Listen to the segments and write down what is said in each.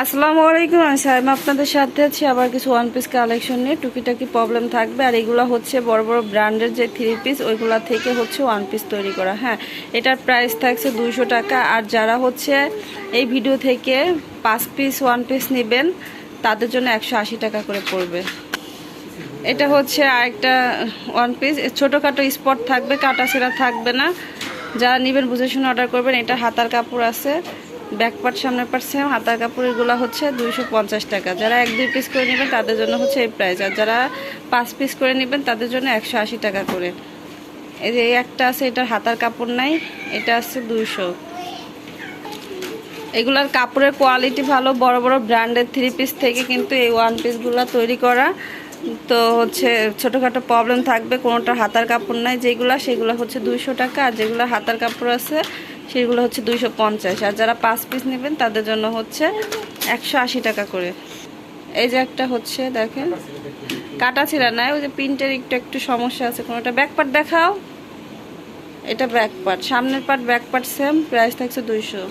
আসসালামু আলাইকুম সাইমা আপনাদের সাথে আছি। আবার কিছু ওয়ান পিস কালেকশন নিয়ে টুকিটাকি প্রবলেম থাকবে। আর এগুলো হচ্ছে বড় বড় ব্র্যান্ডের যে থ্রি পিস ওইগুলা থেকে হচ্ছে ওয়ান পিস তৈরি করা। হ্যাঁ এটার প্রাইস থাকছে দুইশো টাকা। আর যারা হচ্ছে এই ভিডিও থেকে পাঁচ পিস ওয়ান পিস নেবেন, তাদের জন্য একশো আশি টাকা করে পড়বে। এটা হচ্ছে আরেকটা ওয়ান পিস ছোটোখাটো স্পট থাকবে, কাটা সেরা থাকবে না। যারা নেবেন, বুঝে শুনে অর্ডার করবেন। এটা হাতার কাপড় আছে। ব্যাক পার্ট সামনের পার্ট সেম, হাতার কাপড়গুলো হচ্ছে দুইশো পঞ্চাশ টাকা। যারা এক দুই পিস করে নেবেন, তাদের জন্য হচ্ছে এই প্রাইস আর যারা পাঁচ পিস করে নেবেন, তাদের জন্য একশো আশি টাকা করে। এই যে একটা আছে, এটার হাতার কাপড় নাই, এটা আছে দুইশো। এগুলার কাপড়ের কোয়ালিটি ভালো, বড় বড় ব্র্যান্ডের থ্রি পিস থেকে কিন্তু এই ওয়ান পিসগুলো তৈরি করা। তো হচ্ছে ছোটোখাটো প্রবলেম থাকবে কোনোটা হাতার কাপড় নাই, যেগুলো, সেগুলো হচ্ছে দুইশো টাকা। আর যেগুলো হাতার কাপড় আছে সেগুলো হচ্ছে দুইশো পঞ্চাশ। আর যারা পাঁচ পিস নেবেন, তাদের জন্য হচ্ছে একশো আশি টাকা করে। এই যে একটা হচ্ছে, দেখেন। কাটা ছিঁড়া নাই, ওই যে প্রিন্টের একটু একটু সমস্যা আছে। কোনোটা? ব্যাক পার্ট দেখাও। এটা ব্যাক পার্ট। সামনের part back part same price থাকছে দুইশো।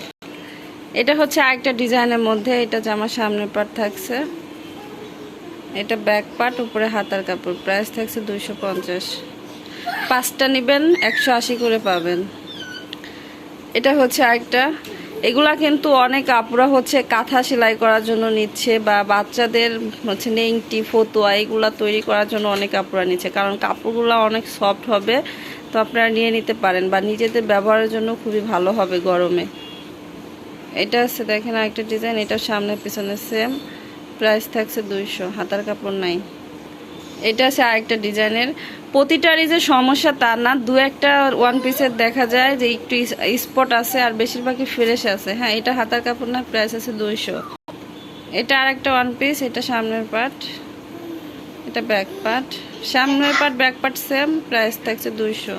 এটা হচ্ছে আরেকটা ডিজাইনের মধ্যে, এটা জামার সামনের পার্ট থাকছে। এটা ব্যাক পার্ট, উপরে হাতার কাপড়। প্রাইস থাকছে দুইশো পঞ্চাশ। পাঁচটা নেবেন, একশো আশি করে পাবেন। এটা হচ্ছে আরেকটা। এগুলা কিন্তু অনেক আপুরা হচ্ছে কাঁথা সেলাই করার জন্য নিচ্ছে বা বাচ্চাদের হচ্ছে নেংটি, ফতুয়া এগুলা তৈরি করার জন্য অনেক আপুরা নিচ্ছে। কারণ কাপড়গুলো অনেক সফট হবে, তো আপনারা নিয়ে নিতে পারেন বা নিজেদের ব্যবহারের জন্য খুবই ভালো হবে গরমে। এটা হচ্ছে দেখেন আরেকটা ডিজাইন এটা সামনে পিছনে সেম প্রাইস থাকছে দুইশো, হাতার কাপড় নাই। এটা আছে আরেকটা ডিজাইনের। প্রতিটারই যে সমস্যা তা না, দু একটা ওয়ান পিসের দেখা যায় যে একটু স্পট আছে আর বেশিরভাগই ফ্রেশ আছে। হ্যাঁ এটা হাতার কাপড় না প্রাইস আছে দুইশো। এটা আর একটা ওয়ান পিস এটা সামনের পার্ট এটা ব্যাক পার্ট সামনের part back part same price থাকছে দুইশো।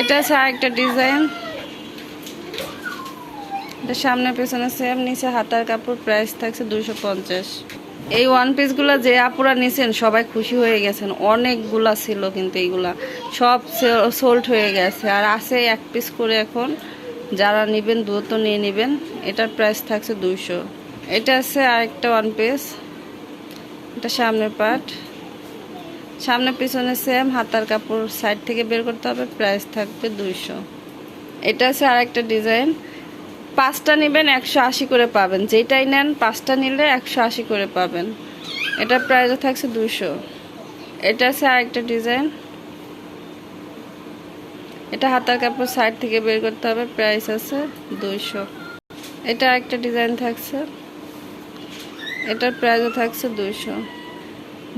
এটা আছে আরেকটা ডিজাইন এটা সামনে পেছনে সেম নিচে হাতার কাপড় প্রাইস থাকছে দুইশো পঞ্চাশ। এই ওয়ান পিসগুলো যে আপুরা নিছেন, সবাই খুশি হয়ে গেছেন। অনেকগুলা ছিল কিন্তু এইগুলা। সব সোল্ড হয়ে গেছে। আর আছে এক পিস করে এখন। যারা নেবেন, দ্রুত নিয়ে নেবেন। এটার প্রাইস থাকছে দুইশো। এটা আছে আরেকটা ওয়ান পিস এটা সামনের পার্ট সামনে পিছনে সেম হাতার কাপড় সাইড থেকে বের করতে হবে। প্রাইস থাকবে দুইশো। এটা আছে আরেকটা ডিজাইন পাঁচটা নেবেন, একশো আশি করে পাবেন। যেটাই নেন, পাঁচটা নিলে একশো আশি করে পাবেন। এটার প্রাইসও থাকছে দুশো এটা আছে আরেকটা ডিজাইন। এটা হাতার কাপড় সাইড থেকে বের করতে হবে, প্রাইস আছে দুইশো। এটা আরেকটা ডিজাইন থাকছে। এটার প্রাইসও থাকছে দুইশো।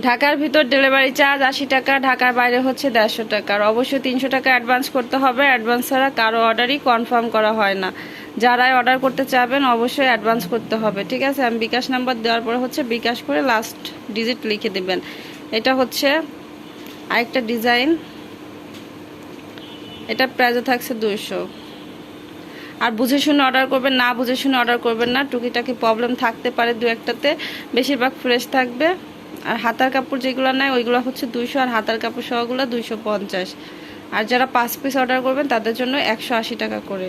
ঢাকার ভিতর ডেলিভারি চার্জ আশি টাকা, ঢাকার বাইরে হচ্ছে দেড়শো টাকা। অবশ্যই তিনশো টাকা অ্যাডভান্স করতে হবে। অ্যাডভান্স ছাড়া কারও অর্ডারই কনফার্ম করা হয় না। যারাই অর্ডার করতে চাবেন, অবশ্যই অ্যাডভান্স করতে হবে। ঠিক আছে? আমি বিকাশ নাম্বার দেওয়ার পরে হচ্ছে বিকাশ করে লাস্ট ডিজিট লিখে দেবেন। এটা হচ্ছে আরেকটা ডিজাইন এটা প্রাইজও থাকছে দুইশো। আর বুঝে শুনে অর্ডার করবেন, না বুঝে শুনে অর্ডার করবেন না। টুকিটাকি প্রবলেম থাকতে পারে দু একটাতে। বেশিরভাগ ফ্রেশ থাকবে। আর হাতার কাপড় যেগুলো নেয়, ওইগুলো হচ্ছে দুইশো আর হাতার কাপড় সহগুলো দুইশো পঞ্চাশ। আর যারা পাঁচ পিস অর্ডার করবেন, তাদের জন্য একশো আশি টাকা করে।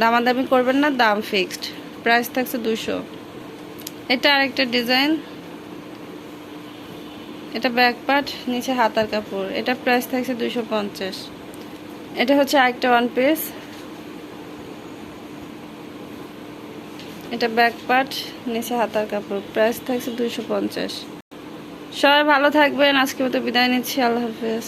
দামাদামি করবেন না, দাম ফিক্সড প্রাইস থাকছে দুশো এটা আরেকটা ডিজাইন এটা ব্যাক পার্ট নিচে হাতার কাপড়। এটা প্রাইস থাকছে দুশো পঞ্চাশ। এটা হচ্ছে আরেকটা ওয়ান পিস এটা ব্যাক পার্ট নিচে হাতার কাপড়। প্রাইস থাকছে দুশো পঞ্চাশ। সবাই ভালো থাকবেন আজকে মতো বিদায় নিচ্ছি আল্লাহ হাফেজ।